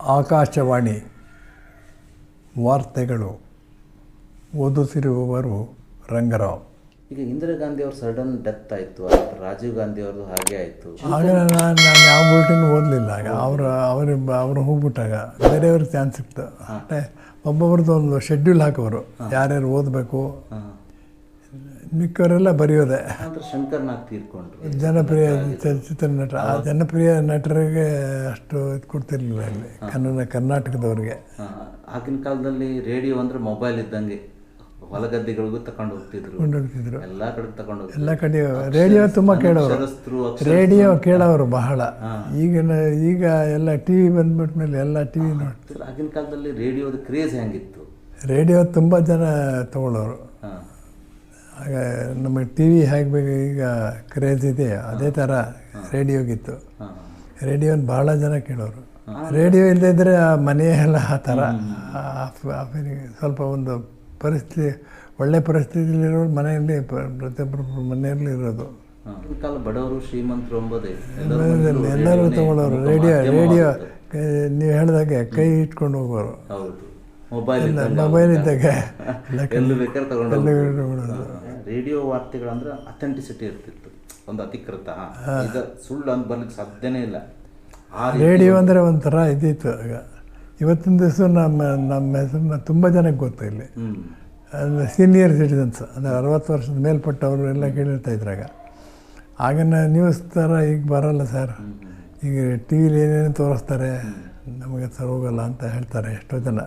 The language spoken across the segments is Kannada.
ಆಕಾಶವಾಣಿ ವಾರ್ತೆಗಳು ಓದುತ್ತಿರುವವರು ರಂಗರಾವ್. ಈಗ ಇಂದಿರಾ ಗಾಂಧಿ ಅವ್ರ ಸಡನ್ ಡೆತ್ ಆಯಿತು ರಾಜೀವ್ ಗಾಂಧಿ ಅವ್ರದ್ದು ಹಾಗೆ ಆಯಿತು. ಆಗ ನಾನು ನಾನು ಯಾವ ಬುಲೆಟಿನ್ ಓದಲಿಲ್ಲ ಆಗ ಅವ್ರ ಅವರು ಅವ್ರು ಹೋಗ್ಬಿಟ್ಟಾಗ ಬೇರೆಯವ್ರ ಚಾನ್ಸ್ ಸಿಕ್ತು అంటే ಒಬ್ಬೊಬ್ರದ್ದು ಒಂದು ಶೆಡ್ಯೂಲ್ ಹಾಕೋರು ಯಾರ್ಯಾರು ಓದಬೇಕು ಮಿಕ್ಕವರೆಲ್ಲ ಬರೆಯೋದೆ. ನಂತರ ಶಂಕರ್ ನಾಗ್ ತೀರ್ಕೊಂಡ್ರು. ಜನಪ್ರಿಯ ಚಲಚಿತ್ರ ನಟ. ಆ ಜನಪ್ರಿಯ ನಟರಿಗೆ ಅಷ್ಟು ಇದು ಕೊಡ್ತಿರ್ಲಿಲ್ಲ ಇಲ್ಲಿ. ಕನ್ನಡ ಕರ್ನಾಟಕದವ್ರಿಗೆ. ಆಗಿನ ಕಾಲದಲ್ಲಿ ರೇಡಿಯೋ ಅಂದ್ರೆ ಮೊಬೈಲ್ ಇದ್ದಂಗೆ ಹೊಲಗದ್ದೆಗಳಿಗೂ ತಕೊಂಡು ಹೋಗ್ತಿದ್ರು. ಕೊಂಡೋಗ್ತಿದ್ರು ಎಲ್ಲಾ ಕಡೆ ತಗೊಂಡು ಎಲ್ಲ ಕಡೆ ರೇಡಿಯೋ ತುಂಬ ಕೇಳೋರು. ರೇಡಿಯೋ ಕೇಳೋರು ಬಹಳ. ಈಗಿನ ಈಗ ಎಲ್ಲ ಟಿವಿ ಬಂದ್ಬಿಟ್ಮೇಲೆ ಎಲ್ಲ ಟಿವಿ ನೋಡಿ ಆಗಿನ ಕಾಲದಲ್ಲಿ ರೇಡಿಯೋದ ಕ್ರೇಜ್ ಹೆಂಗಿತ್ತು? ರೇಡಿಯೋ ತುಂಬ ಜನ ತಗೊಳ್ಳೋರು. ನಮಗೆ ಟಿ ವಿ ಹೇಗೆ ಬೇಕು ಈಗ ಕ್ರೇಜ್ ಇದೆ ಅದೇ ಥರ ರೇಡಿಯೋಗಿತ್ತು ರೇಡಿಯೋನ ಭಾಳ ಜನ ಕೇಳೋರು. ರೇಡಿಯೋ ಇಲ್ಲದಿದ್ದರೆ ಆ ಮನೆ ಎಲ್ಲ ಆ ಥರ ಸ್ವಲ್ಪ ಒಂದು ಪರಿಸ್ಥಿತಿ ಒಳ್ಳೆ ಪರಿಸ್ಥಿತಿಯಲ್ಲಿರೋರು ಮನೆಯಲ್ಲಿ ಪ್ರತಿಯೊಬ್ಬರು ಮನೆಯಲ್ಲಿ ಇರೋದು. ಬಡವರು ಶ್ರೀಮಂತರು ಎಲ್ಲರ ತಗೊಳ್ಳೋರು. Radio radio. ನೀವು ಹೇಳಿದಾಗೆ ಕೈ ಇಟ್ಕೊಂಡು ಹೋಗೋರು. ಹೌದು. ಮೊಬೈಲ್ ಮೊಬೈಲ್ ಇದ್ದಾಗ ಎಲ್ಲಿ ಬೇಕಾದ್ರೆ ತಗೊಂಡು ರೇಡಿಯೋ ವಾರ್ತೆಗಳಂದ್ರೆ ಅಥೆಂಟಿಸಿಟಿ ಇರ್ತಿತ್ತು. ಒಂದು. ಈಗ ಸುಳ್ಳು ಅಂತ ಬರ್ಲಿಕ್ಕೆ ಸಾಧ್ಯನೇ ಇಲ್ಲ. ರೇಡಿಯೋ ಅಂದರೆ ಒಂಥರ ಇದಿತ್ತು ಆಗ. ಇವತ್ತಿನ ದಿವಸ ನಮ್ಮ ನಮ್ಮ ಹೆಸರನ್ನ ತುಂಬ ಜನಕ್ಕೆ ಗೊತ್ತು ಇಲ್ಲಿ. ಅಂದರೆ ಸೀನಿಯರ್ ಸಿಟಿಸನ್ಸ್ ಅಂದರೆ ಅರವತ್ತು ವರ್ಷದ ಮೇಲ್ಪಟ್ಟವರು ಎಲ್ಲ ಕೇಳಿರ್ತಾ ಇದ್ರಾಗ ಆಗಿನ ನ್ಯೂಸ್ ಥರ ಈಗ ಬರಲ್ಲ ಸರ್. ಈಗ ಟಿ ವಿಲಿ ಏನೇನು ತೋರಿಸ್ತಾರೆ ನಮಗೆ ಸರ್ ಹೋಗಲ್ಲ ಅಂತ ಹೇಳ್ತಾರೆ ಎಷ್ಟೋ ಜನ.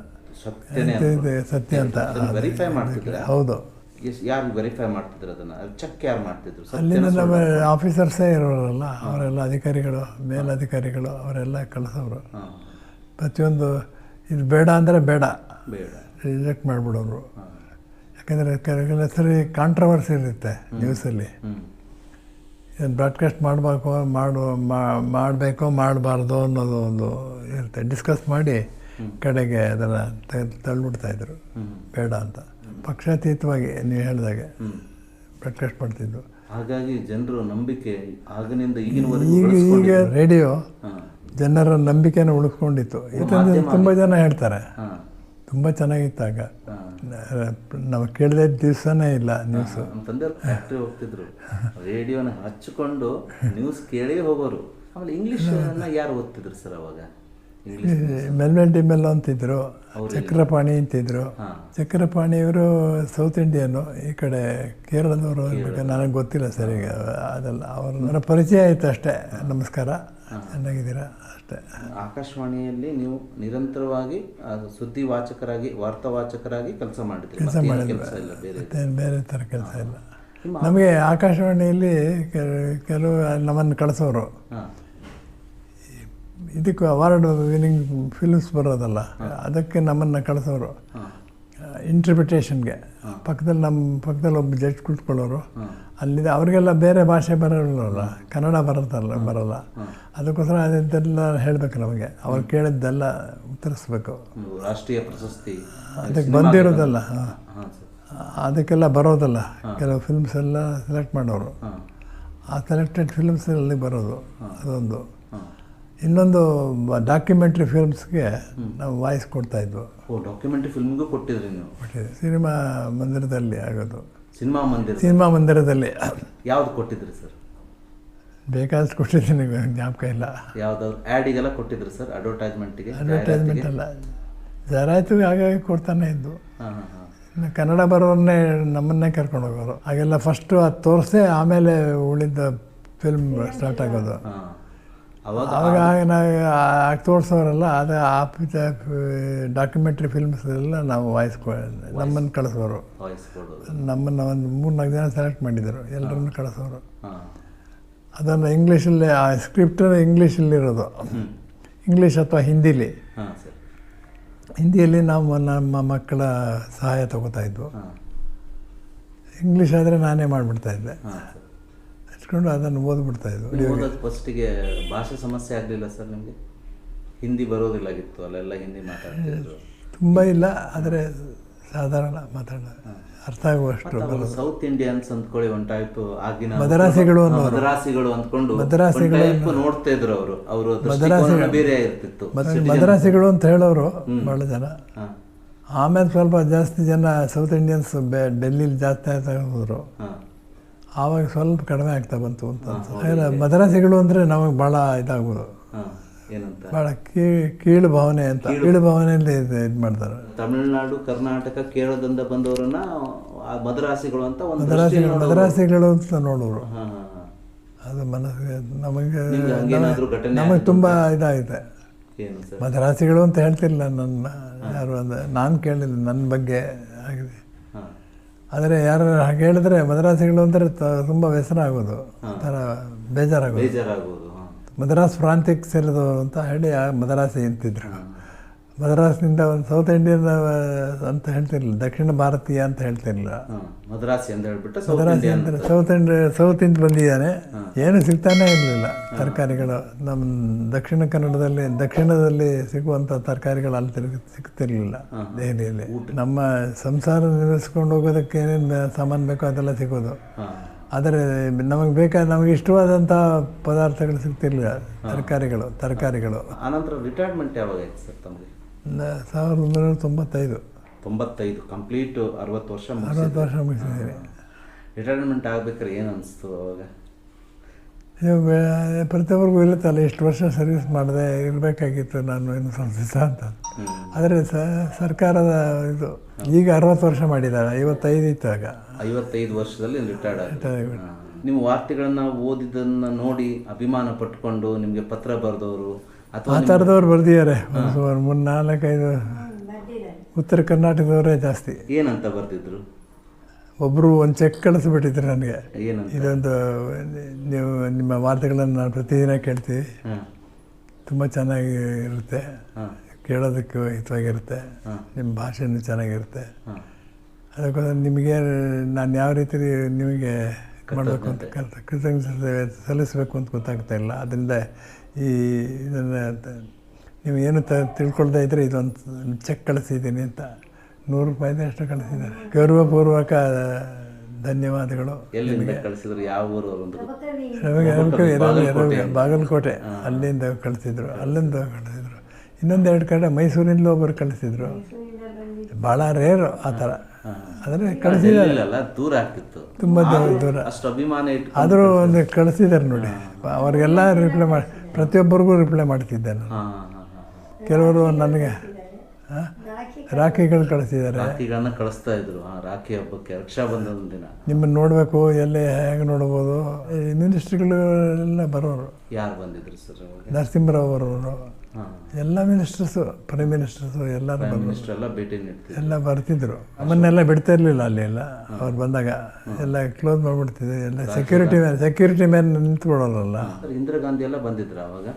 ಸತ್ಯನೇ ಇದು- ಸತ್ಯ ಅಂತ. ವೆರಿಫೈ ಮಾಡ್ತಿದ್ರೆ ಹೌದು. ಯಾರು ವೆರಿಫೈ ಮಾಡ್ತಿದ್ರು ಅದನ್ನ? ಚೆಕ್ ಯಾರು ಮಾಡ್ತಿದ್ರು? ಅಲ್ಲಿನ ನಮ್ಮ ಆಫೀಸರ್ಸೇ ಇರೋರಲ್ಲ ಅವರೆಲ್ಲ ಅಧಿಕಾರಿಗಳು ಮೇಲಧಿಕಾರಿಗಳು ಅವರೆಲ್ಲ ಕಳಿಸೋರು. ಪ್ರತಿಯೊಂದು ಇದು ಬೇಡ ಅಂದರೆ ಬೇಡ. ಬೇಡ. ರಿಜೆಕ್ಟ್ ಮಾಡಿಬಿಡೋರು. ಯಾಕಂದರೆ ಕೆಲವು ಸರಿ ಕಾಂಟ್ರವರ್ಸಿ ಇರುತ್ತೆ ನ್ಯೂಸಲ್ಲಿ ಅಲ್ಲಿ. ಇದನ್ನು ಬ್ರಾಡ್ಕಾಸ್ಟ್ ಮಾಡಬೇಕು ಮಾಡೋ ಮಾಡಬೇಕೋ ಮಾಡಬಾರ್ದು ಅನ್ನೋದು ಒಂದು ಇರುತ್ತೆ. ಡಿಸ್ಕಸ್ ಮಾಡಿ ಕಡೆಗೆ ಅದರ ತಳ್ಳಿಬಿಡ್ತಾಯಿದ್ರು ಇದ್ರು. ಬೇಡ ಅಂತ. ಪಕ್ಷಾತೀತವಾಗಿ ನೀವು ಹೇಳಿದಾಗೆ ಬ್ರಾಡ್ಕಾಸ್ಟ್ ಮಾಡ್ತಿದ್ರು. ಹಾಗಾಗಿ ಜನರು ನಂಬಿಕೆ ಆಗಿನಿಂದ ಈಗ ಈಗ ರೇಡಿಯೋ ಜನರ ನಂಬಿಕೆನ ಉಳಿಸ್ಕೊಂಡಿತ್ತು. ಇದನ್ನು ತುಂಬ ಜನ ಹೇಳ್ತಾರೆ. ತುಂಬ ಚೆನ್ನಾಗಿತ್ತು ಆಗ ನಾವು ಕೇಳಿದ ದಿವಸನೇ ಇಲ್ಲ ನ್ಯೂಸು ಫ್ಯಾಕ್ಟ್ರಿ ಹೋಗ್ತಿದ್ರು. ರೇಡಿಯೋನ ಹಚ್ಕೊಂಡು ನ್ಯೂಸ್ ಕೇಳೇ ಹೋಗೋರು. ಆಮೇಲೆ ಇಂಗ್ಲಿಷ್ ಯಾರು ಓದ್ತಿದ್ರು ಸರ್ ಅವಾಗ? ಇಂಗ್ಲಿಷ್ ಮೆಲ್ಲೋ ಅಂತಿದ್ರು ಚಕ್ರಪಾಣಿ ಅಂತಿದ್ರು. ಚಕ್ರಪಾಣಿ ಚಕ್ರಪಾಣಿಯವರು ಸೌತ್ ಇಂಡಿಯನು ಈ ಕಡೆ ಕೇರಳದವರು ಇರ್ಬೇಕು ನನಗೆ ಗೊತ್ತಿಲ್ಲ ಸರಿ ಅದೆಲ್ಲ ಅವ್ರ ಪರಿಚಯ ಆಯ್ತು ಅಷ್ಟೇ. ನಮಸ್ಕಾರ. ಚೆನ್ನಾಗಿದ್ದೀರಾ? ಅಷ್ಟೇ. ಆಕಾಶವಾಣಿಯಲ್ಲಿ ನೀವು ನಿರಂತರವಾಗಿ ಸುದ್ದಿ ವಾಚಕರಾಗಿ ವಾರ್ತಾ ವಾಚಕರಾಗಿ ಕೆಲಸ ಮಾಡಿದ್ರಿ. ಕೆಲಸ ಇಲ್ಲ ಬೇರೆ ಬೇರೆ ಥರ ಕೆಲಸ ಇಲ್ಲ. ನಮಗೆ ಆಕಾಶವಾಣಿಯಲ್ಲಿ ಕೆಲ- ಕೆಲವು ನಮ್ಮನ್ನು ಕಳಿಸೋರು. ಇದಕ್ಕೆ ಅವಾರ್ಡ್ ವಿನಿಂಗ್ ಫಿಲ್ಮ್ಸ್ ಬರೋದಲ್ಲ. ಅದಕ್ಕೆ ನಮ್ಮನ್ನು ಕಳಿಸೋರು. ಇಂಟ್ರಪ್ರಿಟೇಷನ್ಗೆ ಪಕ್ಕದಲ್ಲಿ ನಮ್ಮ ಪಕ್ಕದಲ್ಲಿ ಒಬ್ಬ ಜಡ್ಜ್ ಕುಳಿತುಕೊಳ್ಳೋರು ಅಲ್ಲಿ ಅಲ್ಲಿದೆ ಅವರಿಗೆಲ್ಲ ಬೇರೆ ಭಾಷೆ ಬರೋಲ್ಲ ಕನ್ನಡ ಬರತ್ತಲ್ಲ ಬರೋಲ್ಲ. ಅದಕ್ಕೋಸ್ಕರ ಅದೆಲ್ಲ ಹೇಳಬೇಕು ನಮಗೆ. ಅವ್ರು ಕೇಳಿದ್ದೆಲ್ಲ ಉತ್ತರಿಸ್ಬೇಕು. ರಾಷ್ಟ್ರೀಯ ಪ್ರಶಸ್ತಿ. ಅದಕ್ಕೆ ಬಂದಿರೋದಲ್ಲ. ಅದಕ್ಕೆಲ್ಲ ಬರೋದಲ್ಲ. ಕೆಲವು ಫಿಲ್ಮ್ಸ್ ಎಲ್ಲ ಸೆಲೆಕ್ಟ್ ಮಾಡೋರು. ಆ ಸೆಲೆಕ್ಟೆಡ್ ಫಿಲ್ಮ್ಸ್ ಅಲ್ಲಿ ಬರೋದು. ಅದೊಂದು. ಇನ್ನೊಂದು ಡಾಕ್ಯುಮೆಂಟ್ರಿ ಫಿಲ್ಮ್ಸ್ಗೆ ನಾವು ವಾಯ್ಸ್ ಕೊಡ್ತಾ ಇದ್ವು. ಓ ಡಾಕ್ಯುಮೆಂಟ್ರಿ ಫಿಲ್ಮ್ಗೂ ಕೊಟ್ಟಿದ್ರಿ ನೀವು? ಸಿನಿಮಾ ಮಂದಿರದಲ್ಲಿ ಆಗೋದು. ಸಿನಿಮಾ ಮಂದಿರ ಸಿನಿಮಾ ಮಂದಿರದಲ್ಲಿ. ಯಾವ್ದು ಕೊಟ್ಟಿದ್ರಿ ಸರ್? ಬೇಕಾದಷ್ಟು ಕೊಟ್ಟಿದ್ದೀನಿ ಜ್ಞಾಪಕ ಇಲ್ಲ. ಯಾವ್ದಾದ್ರು ಆ್ಯಡಿಗೆಲ್ಲ ಕೊಟ್ಟಿದ್ರಿ ಸರ್ ಅಡ್ವರ್ಟೈಸ್ಮೆಂಟ್ಗೆ ಅಡ್ವರ್ಟೈಸ್ಮೆಂಟ್ ಅಲ್ಲ. ಜರಾಯ್ತು ಹಾಗಾಗಿ ಕೊಡ್ತಾನೆ ಇದ್ದು. ಇನ್ನು ಕನ್ನಡ ಬರೋರನ್ನೇ ನಮ್ಮನ್ನೇ ಕರ್ಕೊಂಡು ಹೋಗೋರು. ಹಾಗೆಲ್ಲ ಫಸ್ಟು ಅದು ತೋರಿಸೇ ಆಮೇಲೆ ಉಳಿದ ಫಿಲ್ಮ್ ಸ್ಟಾರ್ಟ್ ಆಗೋದು. ಅವಾಗ ಆಗಿ ನಾವು ತೋರಿಸೋರಲ್ಲ ಅದು ಆ ಡಾಕ್ಯುಮೆಂಟ್ರಿ ಫಿಲ್ಮ್ಸ್ ಎಲ್ಲ ನಾವು ವಾಯ್ಸ್ ನಮ್ಮನ್ನು ಕಳಿಸೋರು ನಮ್ಮನ್ನು ಒಂದು ಮೂರು ನಾಲ್ಕು ಜನ ಸೆಲೆಕ್ಟ್ ಮಾಡಿದರು ಎಲ್ಲರನ್ನು ಕಳಿಸೋರು. ಅದನ್ನು ಇಂಗ್ಲೀಷಲ್ಲಿ ಆ ಸ್ಕ್ರಿಪ್ಟ್ ಇಂಗ್ಲೀಷಲ್ಲಿರೋದು ಇಂಗ್ಲೀಷ್ ಅಥವಾ ಹಿಂದಿಲಿ. ಹಿಂದಿಯಲ್ಲಿ ನಾವು ನಮ್ಮ ಮಕ್ಕಳ ಸಹಾಯ ತಗೋತಾ ಇದ್ವು. ಇಂಗ್ಲೀಷ್ ಆದರೆ ನಾನೇ ಮಾಡಿಬಿಡ್ತಾ ಹಚ್ಕೊಂಡು ಅದನ್ನು ಓದ್ಬಿಡ್ತಾ ಇದ್ವಿ. ಓದೋದು ಫಸ್ಟಿಗೆ ಭಾಷೆ ಸಮಸ್ಯೆ ಆಗಲಿಲ್ಲ ಸರ್ ನಿಮಗೆ? ಹಿಂದಿ ಬರೋದಿಲ್ಲಾಗಿತ್ತು ಅಲ್ಲೆಲ್ಲ ಹಿಂದಿ ಮಾತಾಡ್ತಿದ್ರು. ತುಂಬ ಇಲ್ಲ ಆದರೆ ಸಾಧಾರಣ ಮಾತಾಡೋಣ ಅರ್ಥ ಆಗುವಷ್ಟು ಸೌತ್ ಇಂಡಿಯನ್ಸ್ ಅಂದ್ಕೊಳ್ಳಿ ಒಂಟಾಯ್ತು ಆಗಿನ ಮದರಾಸಿಗಳು ಮದರಾಸಿಗಳು ಅಂದ್ಕೊಂಡು ಮದರಾಸಿಗಳು ನೋಡ್ತಾ ಇದ್ರು ಅವರು. ಅವರು ದೃಷ್ಟಿಕೋನ ಬೇರೆ ಇರ್ತಿತ್ತು. ಮದರಾಸಿಗಳು ಮದ್ರಾಸಿಗಳು ಅಂತ ಹೇಳೋರು ಬಹಳ ಜನ. ಆಮೇಲೆ ಸ್ವಲ್ಪ ಜಾಸ್ತಿ ಜನ ಸೌತ್ ಇಂಡಿಯನ್ಸ್ ಬೆ ಡೆಲ್ಲಿಲಿ ಜಾಸ್ತಿ ಆಯ್ತಾ ಹೋದರು. ಆವಾಗ ಸ್ವಲ್ಪ ಕಡಿಮೆ ಆಗ್ತಾ ಬಂತು ಅಂತ ಮದ್ರಾಸಿಗಳು ಅಂದರೆ ನಮಗೆ ಭಾಳ ಇದಾಗ್ಬೋದು. ಭಾಳ ಕೀ ಕೀಳು ಭಾವನೆ ಅಂತ. ಕೀಳು ಭಾವನೆಯಲ್ಲಿ ಇದು ಮಾಡ್ತಾರೆ. ತಮಿಳುನಾಡು ಕರ್ನಾಟಕ ಕೇರಳದಿಂದ ಬಂದವರನ್ನ ಮದ್ರಾಸಿಗಳು ಅಂತ ಒಂದು ಮದ್ರಾಸಿಗಳು ಮದ್ರಾಸಿಗಳು ಅಂತ ನೋಡೋರು. ಅದು ಮನಸ್ಸಿಗೆ ನಮಗೆ ನಿಮ್ಗೆ ತುಂಬ ಇದಾಗಿದೆ. ಮದ್ರಾಸಿಗಳು ಅಂತ ಹೇಳ್ತಿಲ್ಲ ನನ್ನ ಯಾರು ಅಂದರೆ ನಾನು ಕೇಳಿಲ್ಲ ನನ್ನ ಬಗ್ಗೆ ಆಗಿದೆ. ಆದರೆ ಯಾರು ಹಾಗೆ ಹೇಳಿದ್ರೆ ಮದ್ರಾಸಿಗಳು ಅಂದರೆ ತುಂಬ ವ್ಯಸನ ಆಗೋದು. ಒಂಥರ ಬೇಜಾರಾಗೋದು. ಮದ್ರಾಸ್ ಪ್ರಾಂತ್ಯಕ್ಕೆ ಸೇರಿದವರು ಅಂತ ಹೇಳಿ ಆ ಮದ್ರಾಸಿ ಅಂತಿದ್ರು ಮದ್ರಾಸ್ನಿಂದ ಒಂದು ಸೌತ್ ಇಂಡಿಯನ್ ಅಂತ ಹೇಳ್ತಿರ್ಲಿಲ್ಲ. ದಕ್ಷಿಣ ಭಾರತೀಯ ಅಂತ ಹೇಳ್ತಿರ್ಲಿಲ್ಲ. ಮದ್ರಾಸಿ ಅಂತ ಹೇಳ್ಬಿಟ್ಟು ಸೌತ್ ಮದ್ರಾಸಿ ಅಂದರೆ ಸೌತ್ ಇಂಡಿಯ ಬಂದಿದ್ದಾರೆ. ಬಂದಿದ್ದಾನೆ ಏನು ಸಿಗ್ತಾನೇ ಇರಲಿಲ್ಲ ತರಕಾರಿಗಳು. ನಮ್ಮ ದಕ್ಷಿಣ ಕನ್ನಡದಲ್ಲಿ ದಕ್ಷಿಣದಲ್ಲಿ ಸಿಗುವಂಥ ತರಕಾರಿಗಳು ಅಲ್ಲಿ ತಿರುಗಿ ಸಿಗ್ತಿರ್ಲಿಲ್ಲ ದೆಹಲಿಯಲ್ಲಿ. ನಮ್ಮ ಸಂಸಾರ ನಿರ್ವಹಿಸ್ಕೊಂಡು ಹೋಗೋದಕ್ಕೆ ಏನೇನು ಸಾಮಾನು ಬೇಕೋ ಅದೆಲ್ಲ ಸಿಗೋದು. ಆದರೆ ನಮಗೆ ಬೇಕಾದ ನಮಗೆ ಇಷ್ಟವಾದಂಥ ಪದಾರ್ಥಗಳು ಸಿಗ್ತಿರ್ಲಿಲ್ಲ. ತರಕಾರಿಗಳು ತರಕಾರಿಗಳು. ಆನಂತರ ರಿಟೈರ್ಮೆಂಟ್ ಯಾವಾಗ ಆಯ್ತು ಸರ್ ತಮಗೆ? ಸಾವಿರದ ಒಂಬೈನೂರ ತೊಂಬತ್ತೈದು. ತೊಂಬತ್ತೈದು ಕಂಪ್ಲೀಟ್ ಅರವತ್ತು ವರ್ಷ ಅರವತ್ತು ವರ್ಷ ಮುಗಿಸಿದ್ದೀನಿ ರಿಟೈರ್ಮೆಂಟ್ ಆಗ್ಬೇಕಾದ್ರೆ ಏನು ಅನಿಸ್ತು ಅವಾಗ? ಪ್ರತಿಯೊಬ್ಬರಿಗೂ ಇರುತ್ತಲ್ಲ ಇಷ್ಟು ವರ್ಷ ಸರ್ವಿಸ್ ಮಾಡಿದೆ ಇರಬೇಕಾಗಿತ್ತು ನಾನು ಏನು ಸ್ವಲ್ಪ ದಿವಸ ಅಂತ. ಆದರೆ ಸ ಸರ್ಕಾರದ ಇದು ಈಗ ಅರವತ್ತು ವರ್ಷ ಮಾಡಿದ್ದಾರೆ ಐವತ್ತೈದು ಇತ್ತು ಆಗ. ಐವತ್ತೈದು ವರ್ಷದಲ್ಲಿ ರಿಟೈರ್ಡ್ ನಿಮ್ಮ ವಾರ್ತೆಗಳನ್ನು ಓದಿದ್ದನ್ನು ನೋಡಿ ಅಭಿಮಾನ ಪಟ್ಕೊಂಡು ನಿಮಗೆ ಪತ್ರ ಬರೆದವರು ಆ ಥರದವ್ರು ಬರ್ದಿದ್ದಾರೆ. ಒಂದು ಸುಮಾರು ಮೂರು ನಾಲ್ಕೈದು ಉತ್ತರ ಕರ್ನಾಟಕದವರೇ ಜಾಸ್ತಿ. ಏನಂತ ಬರ್ತಿದ್ರು ಒಬ್ಬರು ಒಂದು ಚೆಕ್ ಕಳಿಸ್ಬಿಟ್ಟಿದ್ರು ನನಗೆ. ಏನಂತ? ಇದೊಂದು ನೀವು ನಿಮ್ಮ ವಾರ್ತೆಗಳನ್ನು ನಾನು ಪ್ರತಿದಿನ ಕೇಳ್ತೀವಿ. ತುಂಬ ಚೆನ್ನಾಗಿ ಇರುತ್ತೆ ಕೇಳೋದಕ್ಕೆ ಹಿತವಾಗಿರುತ್ತೆ. ನಿಮ್ಮ ಭಾಷೆನೂ ಚೆನ್ನಾಗಿರುತ್ತೆ. ಅದಕ್ಕೋಸ್ಕರ ನಿಮಗೆ ನಾನು ಯಾವ ರೀತಿ ನಿಮಗೆ ಮಾಡಬೇಕು ಅಂತ ಕೃತಜ್ಞತೆ ಸಲ್ಲಿಸಬೇಕು ಅಂತ ಗೊತ್ತಾಗ್ತಾ ಇಲ್ಲ. ಅದರಿಂದ ಈ ಇದನ್ನು ನೀವು ಏನು ತ ತಿಳ್ಕೊಳ್ತಾ ಇದ್ದರೆ ಇದೊಂದು ಚೆಕ್ ಕಳಿಸಿದ್ದೀನಿ ಅಂತ. ನೂರು ರೂಪಾಯಿದೆ ಅಷ್ಟು ಕಳಿಸಿದ್ದಾರೆ. ಗೌರವಪೂರ್ವಕ ಧನ್ಯವಾದಗಳು ಬಾಗಲಕೋಟೆ. ಅಲ್ಲಿಂದ ಕಳಿಸಿದ್ರು. ಅಲ್ಲಿಂದ ಕಳಿಸಿದ್ರು. ಇನ್ನೊಂದು ಎರಡು ಕಡೆ ಮೈಸೂರಿಂದ ಒಬ್ಬರು ಕಳಿಸಿದ್ರು. ಭಾಳ ರೇರು ಆ ಥರ. ಆದರೆ ಕಳಿಸಿದ್ದಾರೆ. ದೂರ ಆಗ್ತಿತ್ತು. ತುಂಬ ದೂರ ದೂರ. ಅಷ್ಟು ಅಭಿಮಾನ ಆದರೂ ಒಂದು ಕಳಿಸಿದ್ದಾರೆ. ನೋಡಿ. ಅವ್ರಿಗೆಲ್ಲ ರಿಪ್ಲೈ ಮಾಡಿ. ಪ್ರತಿಯೊಬ್ಬರಿಗೂ ರಿಪ್ಲೈ ಮಾಡ್ತಿದ್ದೆ ನಾನು. ಕೆಲವರು ನನಗೆ ರಾಖಿಗಳು ಕಳಿಸಿದ್ದಾರೆ. ರಾಖಿಗಳನ್ನ ಕಳಿಸ್ತಾ ಇದ್ರು. ರಾಖಿ ಹಬ್ಬಕ್ಕೆ ರಕ್ಷಾಬಂಧನ ದಿನ. ನಿಮ್ಮನ್ನು ನೋಡಬೇಕು ಎಲ್ಲಿ ಹೇಗೆ ನೋಡ್ಬೋದು. ಈ ಮಿನಿಸ್ಟ್ರಿಗಳು ಎಲ್ಲ ಬರೋರು. ಯಾರು ಬಂದಿದ್ರು ಸರ್ ನರಸಿಂಹರಾವ್ ಬರೋರು ಎಲ್ಲ ಮಿನಿಸ್ಟರ್ಸು ಪ್ರೈಮ್ ಮಿನಿಸ್ಟರ್ಸು ಎಲ್ಲರೂ ಬಂದರು. ಎಲ್ಲ ಭೇಟಿ ಎಲ್ಲ ಬರ್ತಿದ್ರು. ಅಮ್ಮನ್ನೆಲ್ಲ ಬಿಡ್ತಾ ಇರಲಿಲ್ಲ ಅಲ್ಲಿ ಎಲ್ಲ. ಅವ್ರು ಬಂದಾಗ ಎಲ್ಲ ಕ್ಲೋಸ್ ಮಾಡ್ಬಿಡ್ತಿದ್ರು. ಎಲ್ಲ ಸೆಕ್ಯೂರಿಟಿ ಮ್ಯಾನ್ ಸೆಕ್ಯೂರಿಟಿ ಮ್ಯಾನ್ ನಿಂತ್ಕೊಳ್ಳೋಲ್ಲ ಇಂದಿರಾ ಗಾಂಧಿ ಎಲ್ಲ ಬಂದಿದ್ರು ಅವಾಗ?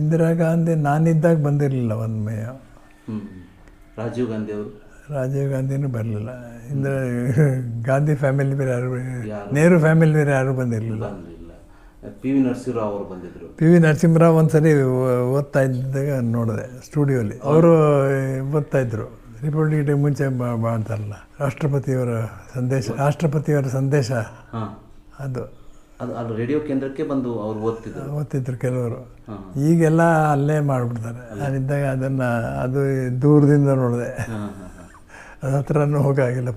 ಇಂದಿರಾ ಗಾಂಧಿ ನಾನಿದ್ದಾಗ ಬಂದಿರಲಿಲ್ಲ ಒಂದು ಮೇಯ ರಾಜೀವ್ ಗಾಂಧಿ ಅವರು? ರಾಜೀವ್ ಗಾಂಧಿನೂ ಬರಲಿಲ್ಲ. ಇಂದಿರಾ ಗಾಂಧಿ ಫ್ಯಾಮಿಲಿ ಬೇರೆ ಯಾರು? ನೆಹರು ಫ್ಯಾಮಿಲಿ ಬೇರೆ ಯಾರೂ ಬಂದಿರಲಿಲ್ಲ. ಪಿ ವಿ ನರಸಿಂಹರಾವ್ ಅವರು ಬಂದಿದ್ದರು ಪಿ ವಿ ನರಸಿಂಹರಾವ್ ಒಂದ್ಸರಿ ಓದ್ತಾ ಇದ್ದಾಗ ನೋಡಿದೆ ಸ್ಟುಡಿಯೋಲಿ. ಅವರು ಓದ್ತಾ ಇದ್ದರು ರಿಪಬ್ಲಿಕ್ ಡೇ ಮುಂಚೆ ಮಾಡ್ತಾರಲ್ಲ ರಾಷ್ಟ್ರಪತಿಯವರ ಸಂದೇಶ ರಾಷ್ಟ್ರಪತಿಯವರ ಸಂದೇಶ. ಅದು. ಅದು ಅಲ್ಲಿ ರೇಡಿಯೋ ಕೇಂದ್ರಕ್ಕೆ ಬಂದು ಅವ್ರು ಓದ್ತಿದ್ರು. ಓದ್ತಿದ್ರು ಕೆಲವರು. ಈಗೆಲ್ಲ ಅಲ್ಲೇ ಮಾಡಿಬಿಡ್ತಾರೆ. ನಾನಿದ್ದಾಗ ಅದನ್ನು ಅದು ದೂರದಿಂದ ನೋಡಿದೆ. ಅದ ಹತ್ರನೂ ಹೋಗಾಗಿಲ್ಲ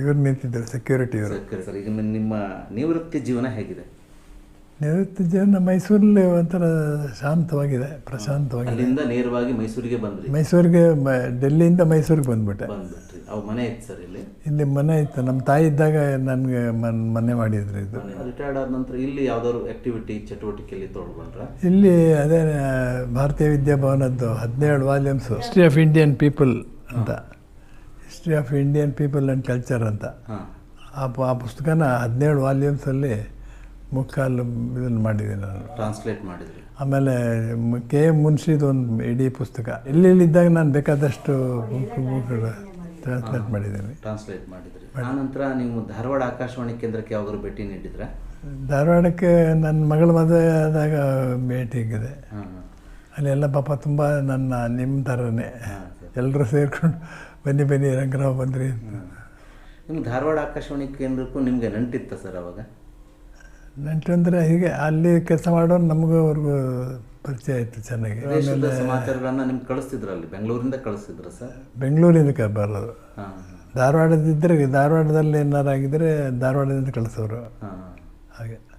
ಇವ್ರು ನಿಂತಿದ್ದರು ಸೆಕ್ಯೂರಿಟಿಯವರು ಸರಿ ಸರ್ ಈಗ ನಿಮ್ಮ ನಿವೃತ್ತಿ ಜೀವನ ಹೇಗಿದೆ? ನಿವೃತ್ತಿ ಜನ ಮೈಸೂರಲ್ಲಿ ಒಂಥರ ಶಾಂತವಾಗಿದೆ ಪ್ರಶಾಂತವಾಗಿದೆ. ಅಲ್ಲಿಂದ ನೇರವಾಗಿ ಮೈಸೂರಿಗೆ ಬಂದ್ರಿ? ಮೈಸೂರಿಗೆ ಮ ಡೆಲ್ಲಿಯಿಂದ ಮೈಸೂರಿಗೆ ಬಂದ್ಬಿಟ್ಟೆ. ಬಂದ್ಬಿಟ್ರಿ. ಅವ್ರ ಮನೆ ಇತ್ತು ಸರ್ ಇಲ್ಲಿ? ಇಲ್ಲಿ ಮನೆ ಇತ್ತು. ನಮ್ಮ ತಾಯಿ ಇದ್ದಾಗ ನನಗೆ ಮನ್ ಮನೆ ಮಾಡಿದ್ರು ಇದು. ರಿಟೈರ್ಡ್ ಆದ ನಂತರ ಇಲ್ಲಿ ಯಾವ್ದಾದ್ರು ಆಕ್ಟಿವಿಟಿ ಚಟುವಟಿಕೆಯಲ್ಲಿ ತೊಡ್ಕೊಂಡ್ರ ಇಲ್ಲಿ ಅದೇ ಭಾರತೀಯ ವಿದ್ಯಾಭವನದ್ದು ಹದಿನೇಳು volumes history of Indian people ಅಂತ. History of Indian people and culture ಅಂತ. ಆ ಪ- ಆ ಪುಸ್ತಕನ ಹದಿನೇಳು ವಾಲ್ಯೂಮ್ಸಲ್ಲಿ ಮುಕ್ಕಾಲು ಇದನ್ನು ಮಾಡಿದೆ ನಾನು. ಟ್ರಾನ್ಸ್ಲೇಟ್ ಮಾಡಿದ್ರಿ. ಆಮೇಲೆ ಕೆ ಎಂ ಮುನ್ಷಿದು ಒಂದು ಇಡೀ ಪುಸ್ತಕ. ಇಲ್ಲಿದ್ದಾಗ ನಾನು ಬೇಕಾದಷ್ಟು ಟ್ರಾನ್ಸ್ಲೇಟ್ ಮಾಡಿದ್ದೀನಿ. ಟ್ರಾನ್ಸ್ಲೇಟ್ ಮಾಡಿದ್ರಿ. ಆನಂತರ ನೀವು ಧಾರವಾಡ ಆಕಾಶವಾಣಿ ಕೇಂದ್ರಕ್ಕೆ ಯಾವಾಗ ಭೇಟಿ ನೀಡಿದ್ರ? ಧಾರವಾಡಕ್ಕೆ ನನ್ನ ಮಗಳ ಮದುವೆ ಆದಾಗ ಭೇಟಿಗಿದೆ ಇದೆ ಅಲ್ಲೆಲ್ಲ ಪಾಪ ತುಂಬ ನನ್ನ ನಿಮ್ಮ ಥರನೇ. ಎಲ್ಲರೂ ಸೇರಿಕೊಂಡು ಬನ್ನಿ ಬನ್ನಿ ರಂಗರಾವ್ ಬಂದ್ರಿ ನಿಮ್ಮ ಧಾರವಾಡ ಆಕಾಶವಾಣಿ ಕೇಂದ್ರಕ್ಕೂ ನಿಮಗೆ ನಂಟಿತ್ತ ಸರ್ ಅವಾಗ? ನಂಟು ಅಂದರೆ ಹೀಗೆ ಅಲ್ಲಿ ಕೆಲಸ ಮಾಡೋರು ನಮಗೂ ಅವ್ರಿಗೂ ಪರಿಚಯ ಆಯಿತು ಚೆನ್ನಾಗಿ. ದೇಶದ ಸಮಾಚಾರಗಳನ್ನ ನಿಮ್ಗೆ ಕಳಿಸ್ತಿದ್ರು ಅಲ್ಲಿ? ಬೆಂಗಳೂರಿಂದ ಕಳಿಸ್ತಿದ್ರು ಸರ್? ಬೆಂಗಳೂರಿಂದ ಬರೋದು. ಧಾರವಾಡದಿದ್ದರೆ ಧಾರವಾಡದಲ್ಲಿ ಏನಾರು ಆಗಿದ್ರೆ ಧಾರವಾಡದಿಂದ ಕಳಿಸೋರು. ಹಾಂ. ಹಾಗೆ.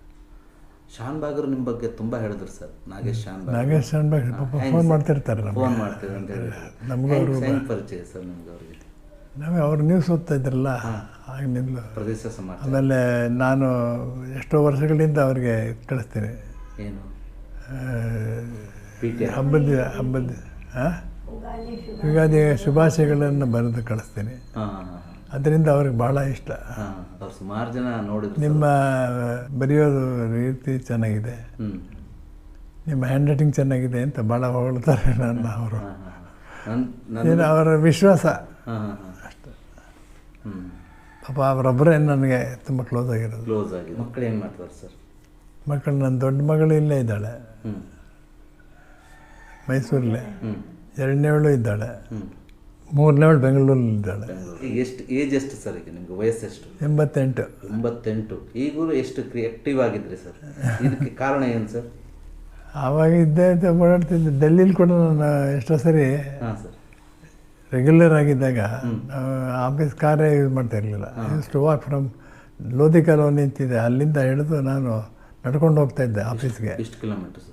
ಶಾನ್ ಬಾಗರು ನಿಮ್ಮ ಬಗ್ಗೆ ತುಂಬ ಹೇಳಿದ್ರು ಸರ್. ನಾಗೇಶ್ ಶಾನ್ ಬಾಗ್ ನಾಗೇಶ್ ಶಾನ್ಬಾಗ್ ಪಾಪ ಫೋನ್ ಮಾಡ್ತಿರ್ತಾರೆ ಫೋನ್ ಮಾಡ್ತೀವಿ ಅಂತ ಹೇಳಿದ್ರು. ನಮಗೂ ಪರಿಚಯ ಸರ್ ನಿಮ್ಗೆ ಅವ್ರಿಗೆ? ನಾವೇ ಅವ್ರು ನ್ಯೂಸ್ ಓದ್ತಾ ಇದ್ರಲ್ಲ ಆಗಿನಿಂದಲೂ ಪ್ರದೇಶ ಸಮಾಜ ಆಮೇಲೆ ನಾನು ಎಷ್ಟೋ ವರ್ಷಗಳಿಂದ ಅವ್ರಿಗೆ ಕಳಿಸ್ತೀನಿ. ಏನು? ಹಬ್ಬದ ಹಬ್ಬದ ಆ? ಯುಗಾದಿ ಶುಭಾಶಯಗಳನ್ನು ಬರೆದು ಕಳಿಸ್ತೀನಿ. ಅದರಿಂದ ಅವ್ರಿಗೆ ಭಾಳ ಇಷ್ಟ. ಸುಮಾರು ಜನ ನೋಡಿದ್ರು ನಿಮ್ಮ ಬರೆಯೋದು ರೀತಿ ಚೆನ್ನಾಗಿದೆ. ನಿಮ್ಮ ಹ್ಯಾಂಡ್ ರೈಟಿಂಗ್ ಚೆನ್ನಾಗಿದೆ ಅಂತ ಭಾಳ ಹೊಗಳ್ತಾರೆ ನನ್ನ ಅವರು. ಅವರ ವಿಶ್ವಾಸ. ಪಾಪ ಅವರೊಬ್ಬರೇ ನನಗೆ ತುಂಬ ಕ್ಲೋಸ್ ಆಗಿರೋದು. ಕ್ಲೋಸ್ ಆಗಿ ಮಕ್ಕಳು ಏನು ಮಾಡ್ತಾರೆ ಸರ್? ಮಕ್ಕಳು ನನ್ನ ದೊಡ್ಡ ಮಗಳು ಇಲ್ಲೇ ಇದ್ದಾಳೆ. ಮೈಸೂರಲ್ಲೇ. ಎರಡನೇವಳು ಇದ್ದಾಳೆ. ಮೂರನೇವಳು ಬೆಂಗಳೂರಲ್ಲಿ ಇದ್ದಾಳೆ. ಎಷ್ಟು ಏಜ್ ಎಷ್ಟು ಸರ್ ಈಗ ನಿಮ್ಗೆ? ವಯಸ್ಸೆಷ್ಟು ಎಂಬತ್ತೆಂಟು. ಎಂಬತ್ತೆಂಟು. ಈಗಲೂ ಎಷ್ಟು ಆ್ಯಕ್ಟಿವ್ ಆಗಿದ್ರಿ ಸರ್? ಇದಕ್ಕೆ ಕಾರಣ ಏನು ಸರ್? ಆವಾಗ ಅಂತ ಇದ್ದೇ ಓಡಾಡ್ತಿದ್ದೆ. ಡೆಲ್ಲಿಲಿ ಕೂಡ ನಾನು ಎಷ್ಟೋ ಸರಿ ಹಾಂ ಸರ್. ರೆಗ್ಯುಲರ್ ಆಗಿದ್ದಾಗ ಆಫೀಸ್ ಕಾರೇ ಯೂಸ್ ಮಾಡ್ತಾ ಇರಲಿಲ್ಲ. Use to walk from Lodhi colony ನಿಂತಿದೆ ಅಲ್ಲಿಂದ ಹಿಡಿದು ನಾನು ನಡ್ಕೊಂಡು ಹೋಗ್ತಾ ಇದ್ದೆ ಆಫೀಸ್ಗೆ ಎಷ್ಟು ಕಿಲೋಮೀಟರ್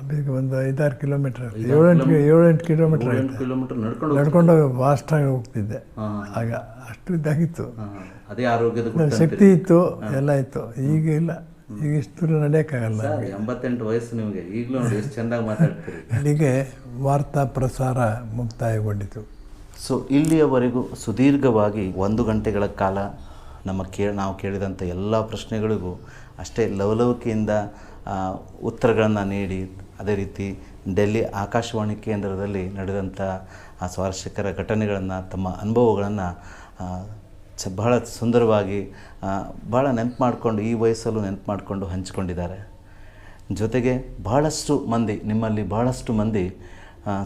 ಆಫೀಸ್ಗೆ ಒಂದು ಐದಾರು ಕಿಲೋಮೀಟ್ರ್ ಏಳೆಂಟು ಏಳೆಂಟು ಕಿಲೋಮೀಟ್ರ್ ಕಿಲೋಮೀಟರ್ ನಡ್ಕೊಂಡು ಫಾಸ್ಟಾಗಿ ಹೋಗ್ತಿದ್ದೆ. ಆಗ ಅಷ್ಟು ಇದಾಗಿತ್ತು. ಅದೇ ಆರೋಗ್ಯದ ಶಕ್ತಿ ಇತ್ತು ಎಲ್ಲ ಇತ್ತು ಈಗ ಇಲ್ಲ. ಈಗ ಇಷ್ಟು ದೂರ ನಡೆಯೋಕ್ಕಾಗಲ್ಲ ಎಂಬತ್ತೆಂಟು ವಯಸ್ಸು ನಿಮಗೆ. ಈಗಲೂ ನೋಡಿ ಎಷ್ಟು ಚೆಂದಾಗಿ ಮಾತಾಡ್ತೀರಿ. ಅಲ್ಲಿಗೆ ವಾರ್ತಾ ಪ್ರಸಾರ ಮುಕ್ತಾಯಗೊಂಡಿತು. ಸೊ ಇಲ್ಲಿಯವರೆಗೂ ಸುದೀರ್ಘವಾಗಿ ಒಂದು ಗಂಟೆಗಳ ಕಾಲ ನಮ್ಮ ಕೇ, ನಾವು ಕೇಳಿದಂಥ ಎಲ್ಲ ಪ್ರಶ್ನೆಗಳಿಗೂ ಅಷ್ಟೇ ಲವಲವಿಕೆಯಿಂದ ಉತ್ತರಗಳನ್ನು ನೀಡಿ, ಅದೇ ರೀತಿ ಡೆಲ್ಲಿ ಆಕಾಶವಾಣಿ ಕೇಂದ್ರದಲ್ಲಿ ನಡೆದಂಥ ಸ್ವಾರಸ್ಯಕರ ಘಟನೆಗಳನ್ನು, ತಮ್ಮ ಅನುಭವಗಳನ್ನು ಚ, ಬಹಳ ಸುಂದರವಾಗಿ ಭಾಳ ನೆನಪು ಮಾಡಿಕೊಂಡು, ಈ ವಯಸ್ಸಲ್ಲೂ ನೆನಪು ಮಾಡಿಕೊಂಡು ಹಂಚಿಕೊಂಡಿದ್ದಾರೆ. ಜೊತೆಗೆ ಬಹಳಷ್ಟು ಮಂದಿ, ನಿಮ್ಮಲ್ಲಿ ಬಹಳಷ್ಟು ಮಂದಿ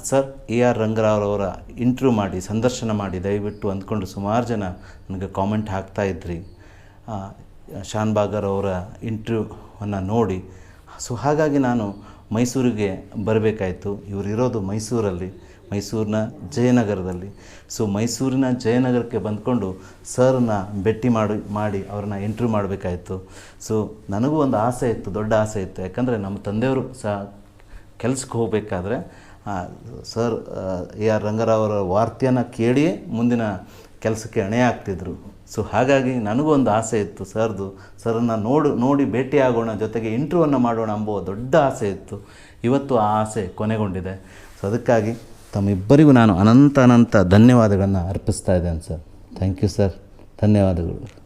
ಸರ್ ಎ ಆರ್ ರಂಗರಾವ್ರವರ ಇಂಟ್ರ್ಯೂ ಮಾಡಿ ಸಂದರ್ಶನ ಮಾಡಿ ದಯವಿಟ್ಟು ಅಂದ್ಕೊಂಡು ಸುಮಾರು ಜನ ನನಗೆ ಕಾಮೆಂಟ್ ಹಾಕ್ತಾ ಇದ್ರಿ. ಆ, ಶಾನ್ ಬಾಗರ್ ಅವರ ಇಂಟ್ರ್ಯೂವನ್ನು ನೋಡಿ. ಸೊ ಹಾಗಾಗಿ ನಾನು ಮೈಸೂರಿಗೆ ಬರಬೇಕಾಯಿತು. ಇವರು ಇರೋದು ಮೈಸೂರಲ್ಲಿ ಮೈಸೂರಿನ ಜಯನಗರದಲ್ಲಿ. ಸೊ ಮೈಸೂರಿನ ಜಯನಗರಕ್ಕೆ ಬಂದ್ಕೊಂಡು ಸರ್ನ ಭೇಟಿ ಮಾಡಿ ಮಾಡಿ ಅವ್ರನ್ನ ಇಂಟ್ರ್ಯೂ ಮಾಡಬೇಕಾಯಿತು. ಸೊ ನನಗೂ ಒಂದು ಆಸೆ ಇತ್ತು ದೊಡ್ಡ ಆಸೆ ಇತ್ತು. ಯಾಕಂದರೆ ನಮ್ಮ ತಂದೆಯವರು ಸಹ ಕೆಲ್ಸಕ್ಕೆ ಹೋಗಬೇಕಾದ್ರೆ ಸರ್ ಎ ಆರ್ ರಂಗರಾವ್ ಅವರ ವಾರ್ತೆಯನ್ನು ಕೇಳಿಯೇ ಮುಂದಿನ ಕೆಲಸಕ್ಕೆ ಅಣೆ ಆಗ್ತಿದ್ರು. ಸೊ ಹಾಗಾಗಿ ನನಗೂ ಒಂದು ಆಸೆ ಇತ್ತು ಸರ್ದು. ಸರ್ನ ನೋಡು, ನೋಡಿ ಭೇಟಿಯಾಗೋಣ ಜೊತೆಗೆ ಇಂಟ್ರ್ಯೂವನ್ನು ಮಾಡೋಣ ಅಂಬೋ ದೊಡ್ಡ ಆಸೆ ಇತ್ತು. ಇವತ್ತು ಆ ಆಸೆ ಕೊನೆಗೊಂಡಿದೆ. ಸೊ ಅದಕ್ಕಾಗಿ ತಮ್ಮಿಬ್ಬರಿಗೂ ನಾನು ಅನಂತ ಅನಂತ ಧನ್ಯವಾದಗಳನ್ನು ಅರ್ಪಿಸ್ತಾ ಇದ್ದೇನೆ ಸರ್. ಥ್ಯಾಂಕ್ ಯು ಸರ್ ಧನ್ಯವಾದಗಳು.